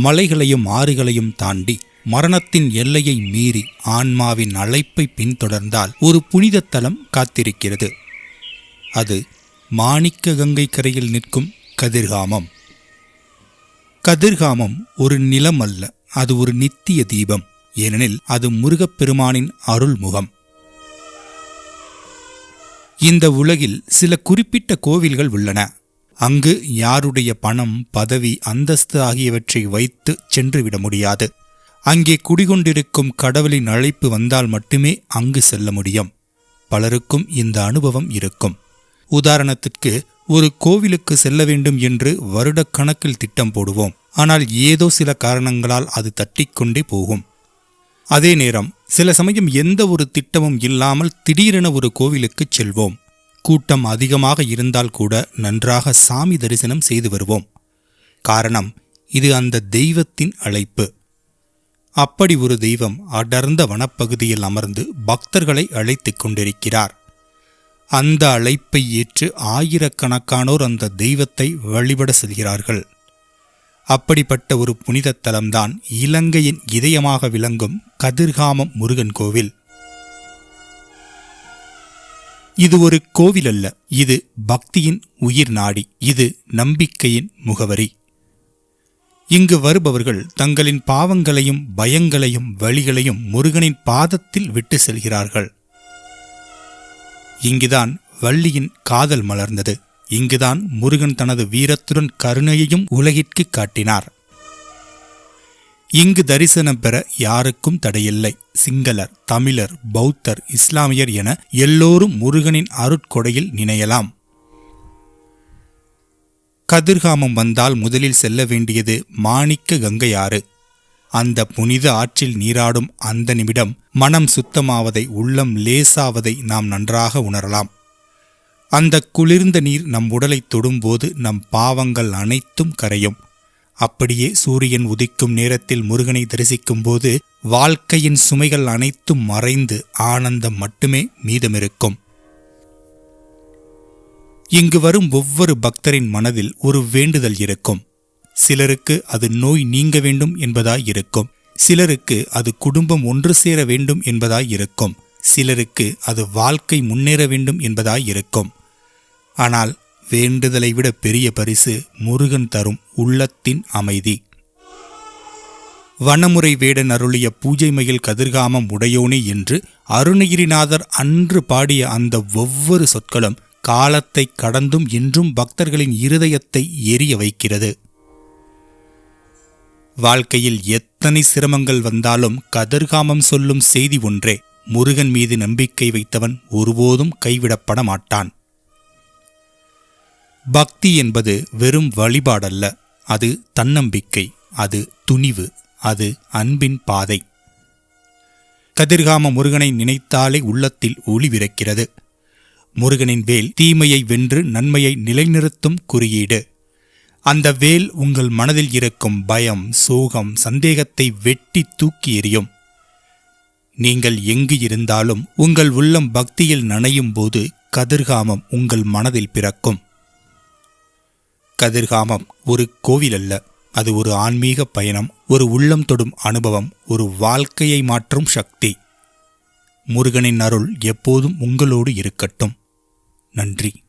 மலைகளையும் ஆறுகளையும் தாண்டி மரணத்தின் எல்லையை மீறி ஆன்மாவின் அழைப்பை பின்தொடர்ந்தால் ஒரு புனித தலம் காத்திருக்கிறது. அது மாணிக்க கங்கை கரையில் நிற்கும் கதிர்காமம். கதிர்காமம் ஒரு நிலம் அல்ல அது ஒரு நித்திய தீபம் ஏனெனில் அது முருகப்பெருமானின் அருள்முகம். இந்த உலகில் சில குறிப்பிட்ட கோவில்கள் உள்ளன. அங்கு யாருடைய பணம் பதவி அந்தஸ்து ஆகியவற்றை வைத்து சென்றுவிட முடியாது. அங்கே குடிகொண்டிருக்கும் கடவுளின் அழைப்பு வந்தால் மட்டுமே அங்கு செல்ல முடியும். பலருக்கும் இந்த அனுபவம் இருக்கும். உதாரணத்திற்கு ஒரு கோவிலுக்கு செல்ல வேண்டும் என்று வருடக்கணக்கில் திட்டம் போடுவோம். ஆனால் ஏதோ சில காரணங்களால் அது தட்டிக்கொண்டே போகும். அதே நேரம் சில சமயம் எந்த ஒரு திட்டமும் இல்லாமல் திடீரென ஒரு கோவிலுக்கு செல்வோம். கூட்டம் அதிகமாக இருந்தால் கூட நன்றாக சாமி தரிசனம் செய்து வருவோம். காரணம் இது அந்த தெய்வத்தின் அழைப்பு. அப்படி ஒரு தெய்வம் அடர்ந்த வனப்பகுதியில் அமர்ந்து பக்தர்களை அழைத்துக் கொண்டிருக்கிறார். அந்த அழைப்பை ஏற்று ஆயிரக்கணக்கானோர் அந்த தெய்வத்தை வழிபட செல்கிறார்கள். அப்படிப்பட்ட ஒரு புனித தலம்தான் இலங்கையின் இதயமாக விளங்கும் கதிர்காமம் முருகன் கோவில். இது ஒரு கோவில் அல்ல இது பக்தியின் உயிர் நாடி. இது நம்பிக்கையின் முகவரி. இங்கு வருபவர்கள் தங்களின் பாவங்களையும் பயங்களையும் வழிகளையும் முருகனின் பாதத்தில் விட்டு செல்கிறார்கள். இங்குதான் வள்ளியின் காதல் மலர்ந்தது. இங்குதான் முருகன் தனது வீரத்துடன் கருணையையும் உலகிற்கு காட்டினார். இங்கு தரிசனம் பெற யாருக்கும் தடையில்லை. சிங்களர் தமிழர் பௌத்தர் இஸ்லாமியர் என எல்லோரும் முருகனின் அருட்கொடையில் நினையலாம். கதிர்காமம் வந்தால் முதலில் செல்ல வேண்டியது மாணிக்க கங்கையாறு. அந்த புனித ஆற்றில் நீராடும் அந்த நிமிடம் மனம் சுத்தமாவதை உள்ளம் லேசாவதை நாம் நன்றாக உணரலாம். அந்த குளிர்ந்த நீர் நம் உடலை தொடும்போது நம் பாவங்கள் அனைத்தும் கரையும். அப்படியே சூரியன் உதிக்கும் நேரத்தில் முருகனை தரிசிக்கும்போது வாழ்க்கையின் சுமைகள் அனைத்தும் மறைந்து ஆனந்தம் மட்டுமே மீதமிருக்கும். இங்கு வரும் ஒவ்வொரு பக்தரின் மனதில் ஒரு வேண்டுதல் இருக்கும். சிலருக்கு அது நோய் நீங்க வேண்டும் என்பதாய் இருக்கும். சிலருக்கு அது குடும்பம் ஒன்று சேர வேண்டும் என்பதாய் இருக்கும். சிலருக்கு அது வாழ்க்கை முன்னேற வேண்டும் என்பதாய் இருக்கும். ஆனால் வேண்டுதலை விட பெரிய பரிசு முருகன் தரும் உள்ளத்தின் அமைதி. வனமுறை வேடன் அருளிய பூஜை மயில் கதிர்காமம் உடையோனே என்று அருணகிரிநாதர் அன்று பாடிய அந்த ஒவ்வொரு சொற்களும் காலத்தை கடந்தும் இன்றும் பக்தர்களின் இருதயத்தை எரிய வைக்கிறது. வாழ்க்கையில் எத்தனை சிரமங்கள் வந்தாலும் கதிர்காமம் சொல்லும் செய்தி ஒன்றே. முருகன் மீது நம்பிக்கை வைத்தவன் ஒருபோதும் கைவிடப்பட மாட்டான். பக்தி என்பது வெறும் வழிபாடல்ல. அது தன்னம்பிக்கை அது துணிவு அது அன்பின் பாதை. கதிர்காம முருகனை நினைத்தாலே உள்ளத்தில் ஒளி விரக்கிறது முருகனின் வேல் தீமையை வென்று நன்மையை நிலைநிறுத்தும் குறியீடு. அந்த வேல் உங்கள் மனதில் இருக்கும் பயம் சோகம் சந்தேகத்தை வெட்டி தூக்கி எறியும். நீங்கள் எங்கு இருந்தாலும் உங்கள் உள்ளம் பக்தியில் நனையும் போது கதிர்காமம் உங்கள் மனதில் பிறக்கும். கதிர்காமம் ஒரு கோவில் அல்ல அது ஒரு ஆன்மீக பயணம் ஒரு உள்ளம் தொடும் அனுபவம் ஒரு வாழ்க்கையை மாற்றும் சக்தி. முருகனின் அருள் எப்போதும் உங்களோடு இருக்கட்டும். நன்றி.